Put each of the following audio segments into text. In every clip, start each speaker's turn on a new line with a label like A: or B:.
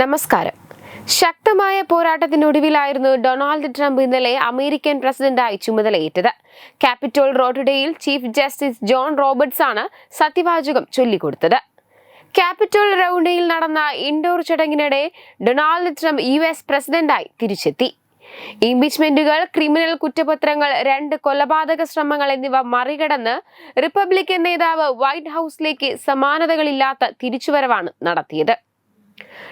A: നമസ്കാരം. ശക്തമായ പോരാട്ടത്തിനൊടുവിലായിരുന്നു ഡൊണാൾഡ് ട്രംപ് ഇന്നലെ അമേരിക്കൻ പ്രസിഡന്റായി ചുമതലയേറ്റത്. ക്യാപിറ്റോൾ റോട്ടഡയിൽ ചീഫ് ജസ്റ്റിസ് ജോൺ റോബർട്ട്സ് ആണ് സത്യവാചകം ചൊല്ലിക്കൊടുത്തത്. ക്യാപിറ്റോൾ റൗണ്ടയിൽ നടന്ന ഇൻഡോർ ചടങ്ങിനിടെ ഡൊണാൾഡ് ട്രംപ് യു എസ് പ്രസിഡന്റായി തിരിച്ചെത്തി. ഇംപീച്ച്മെന്റുകൾ ക്രിമിനൽ കുറ്റപത്രങ്ങൾ രണ്ട് കൊലപാതക ശ്രമങ്ങൾ എന്നിവ മറികടന്ന് റിപ്പബ്ലിക്കൻ നേതാവ് വൈറ്റ് ഹൌസിലേക്ക് സമാനതകളില്ലാത്ത തിരിച്ചുവരവാണ് നടത്തിയത്.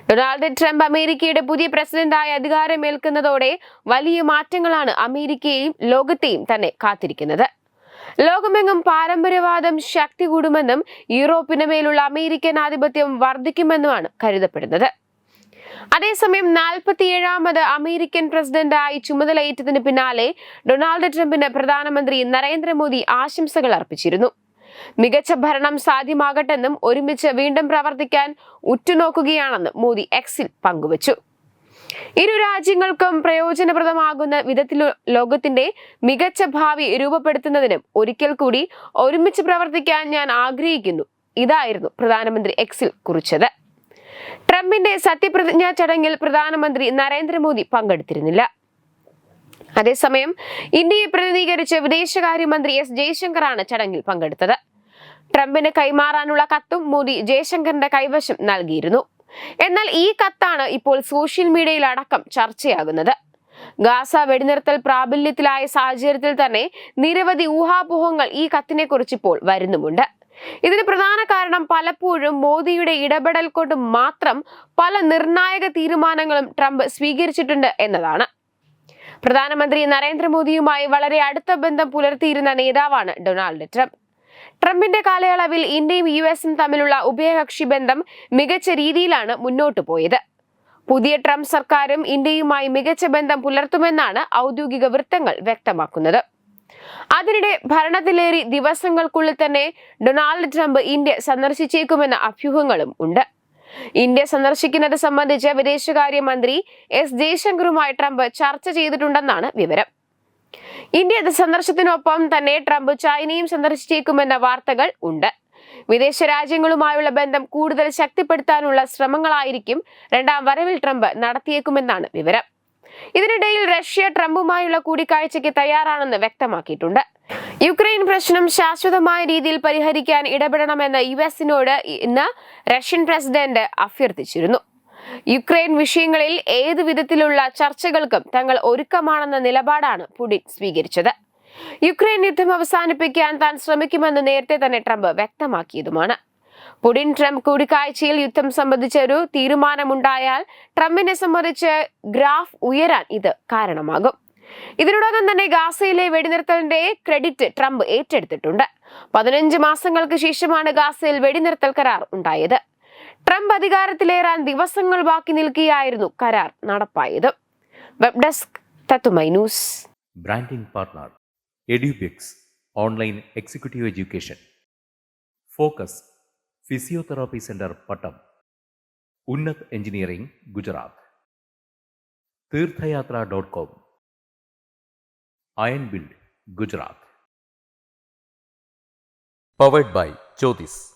A: ഡൊണാൾഡ് ട്രംപ് അമേരിക്കയുടെ പുതിയ പ്രസിഡന്റായി അധികാരമേൽക്കുന്നതോടെ വലിയ മാറ്റങ്ങളാണ് അമേരിക്കയെയും ലോകത്തെയും തന്നെ കാത്തിരിക്കുന്നത്. ലോകമെങ്ങും പാരമ്പര്യവാദം ശക്തി കൂടുമെന്നും യൂറോപ്പിന് മേലുള്ള അമേരിക്കൻ ആധിപത്യം വർദ്ധിക്കുമെന്നുമാണ് കരുതപ്പെടുന്നത്. അതേസമയം നാൽപ്പത്തിയേഴാമത് അമേരിക്കൻ പ്രസിഡന്റായി ചുമതലയേറ്റതിന് പിന്നാലെ ഡൊണാൾഡ് ട്രംപിന് പ്രധാനമന്ത്രി നരേന്ദ്രമോദി ആശംസകൾ അർപ്പിച്ചിരുന്നു. മികച്ച ഭരണം സാധ്യമാകട്ടെന്നും ഒരുമിച്ച് വീണ്ടും പ്രവർത്തിക്കാൻ ഉറ്റുനോക്കുകയാണെന്നും മോദി എക്സിൽ പങ്കുവച്ചു. ഇരു രാജ്യങ്ങൾക്കും പ്രയോജനപ്രദമാകുന്ന വിധത്തിൽ ലോകത്തിന്റെ മികച്ച ഭാവി രൂപപ്പെടുത്തുന്നതിനും ഒരിക്കൽ കൂടി ഒരുമിച്ച് പ്രവർത്തിക്കാൻ ഞാൻ ആഗ്രഹിക്കുന്നു. ഇതായിരുന്നു പ്രധാനമന്ത്രി എക്സിൽ കുറിച്ചത്. ട്രംപിന്റെ സത്യപ്രതിജ്ഞാ ചടങ്ങിൽ പ്രധാനമന്ത്രി നരേന്ദ്രമോദി പങ്കെടുത്തിരുന്നില്ല. അതേസമയം ഇന്ത്യയെ പ്രതിനിധീകരിച്ച് വിദേശകാര്യമന്ത്രി എസ് ജയശങ്കറാണ് ചടങ്ങിൽ പങ്കെടുത്തത്. ട്രംപിന് കൈമാറാനുള്ള കത്തും മോദി ജയശങ്കറിന്റെ കൈവശം നൽകിയിരുന്നു. എന്നാൽ ഈ കത്താണ് ഇപ്പോൾ സോഷ്യൽ മീഡിയയിൽ അടക്കം ചർച്ചയാകുന്നത്. ഗാസ വെടിനിർത്തൽ പ്രാബല്യത്തിലായ സാഹചര്യത്തിൽ തന്നെ നിരവധി ഊഹാപോഹങ്ങൾ ഈ കത്തിനെ കുറിച്ച് ഇപ്പോൾ വരുന്നുമുണ്ട്. ഇതിന് പ്രധാന കാരണം പലപ്പോഴും മോദിയുടെ ഇടപെടൽ കൊണ്ട് മാത്രം പല നിർണായക തീരുമാനങ്ങളും ട്രംപ് സ്വീകരിച്ചിട്ടുണ്ട് എന്നതാണ്. പ്രധാനമന്ത്രി നരേന്ദ്രമോദിയുമായി വളരെ അടുത്ത ബന്ധം പുലർത്തിയിരുന്ന നേതാവാണ് ഡൊണാൾഡ് ട്രംപ്. ട്രംപിന്റെ കാലയളവിൽ ഇന്ത്യയും യു എസും തമ്മിലുള്ള ഉഭയകക്ഷി ബന്ധം മികച്ച രീതിയിലാണ് മുന്നോട്ട് പോയത്. പുതിയ ട്രംപ് സർക്കാരും ഇന്ത്യയുമായി മികച്ച ബന്ധം പുലർത്തുമെന്നാണ് ഔദ്യോഗിക വൃത്തങ്ങൾ വ്യക്തമാക്കുന്നത്. അതിനിടെ ഭരണത്തിലേറി ദിവസങ്ങൾക്കുള്ളിൽ തന്നെ ഡൊണാൾഡ് ട്രംപ് ഇന്ത്യ സന്ദർശിച്ചേക്കുമെന്ന അഭ്യൂഹങ്ങളും ഉണ്ട്. ഇന്ത്യ സന്ദർശിക്കുന്നത് സംബന്ധിച്ച് വിദേശകാര്യമന്ത്രി എസ് ജയശങ്കറുമായി ട്രംപ് ചർച്ച ചെയ്തിട്ടുണ്ടെന്നാണ് വിവരം. ഇന്ത്യ സന്ദർശനത്തിനൊപ്പം തന്നെ ട്രംപ് ചൈനയും സന്ദർശിച്ചേക്കുമെന്ന വാർത്തകൾ ഉണ്ട്. വിദേശ രാജ്യങ്ങളുമായുള്ള ബന്ധം കൂടുതൽ ശക്തിപ്പെടുത്താനുള്ള ശ്രമങ്ങളായിരിക്കും രണ്ടാം വരവിൽ ട്രംപ് നടത്തിയേക്കുമെന്നാണ് വിവരം. ഇതിനിടയിൽ റഷ്യ ട്രംപുമായുള്ള കൂടിക്കാഴ്ചയ്ക്ക് തയ്യാറാണെന്ന് വ്യക്തമാക്കിയിട്ടുണ്ട്. യുക്രൈൻ പ്രശ്നം ശാശ്വതമായ രീതിയിൽ പരിഹരിക്കാൻ ഇടപെടണമെന്ന് യു എസിനോട് ഇന്ന് റഷ്യൻ പ്രസിഡന്റ് അഭ്യർത്ഥിച്ചിരുന്നു. യുക്രൈൻ വിഷയങ്ങളിൽ ഏതു വിധത്തിലുള്ള ചർച്ചകൾക്കും തങ്ങൾ ഒരുക്കമാണെന്ന നിലപാടാണ് പുടിൻ സ്വീകരിച്ചത്. യുക്രൈൻ യുദ്ധം അവസാനിപ്പിക്കാൻ താൻ ശ്രമിക്കുമെന്ന് നേരത്തെ തന്നെ ട്രംപ് വ്യക്തമാക്കിയതുമാണ്. പുടിൻ ട്രംപ് കൂടിക്കാഴ്ചയിൽ യുദ്ധം സംബന്ധിച്ച ഒരു തീരുമാനമുണ്ടായാൽ ട്രംപിനെ സംബന്ധിച്ച് ഗ്രാഫ് ഉയരാൻ ഇത് കാരണമാകും. ഇതിനോടകം തന്നെ ഗാസയിലെ വെടിനിർത്തലിന്റെ ക്രെഡിറ്റ് ട്രംപ് ഏറ്റെടുത്തിട്ടുണ്ട്. പതിനഞ്ച് മാസങ്ങൾക്ക് ശേഷമാണ് ഗാസയിൽ വെടിനിർത്തൽ കരാർ ഉണ്ടായത്. ട്രംപ് അധികാരത്തിലേറാൻ ദിവസങ്ങൾ ബാക്കി നിൽക്കുകയായിരുന്നു കരാർ നടപ്പായത്. വെബ് ഡെസ്ക് തത്തുമൈ news.
B: Branding partner Edubix online executive education. Focus physiotherapy centre Pattom. Unnath engineering Gujarat. Theerthayatra dot com. Iron build Gujarat. Powered by Jyothis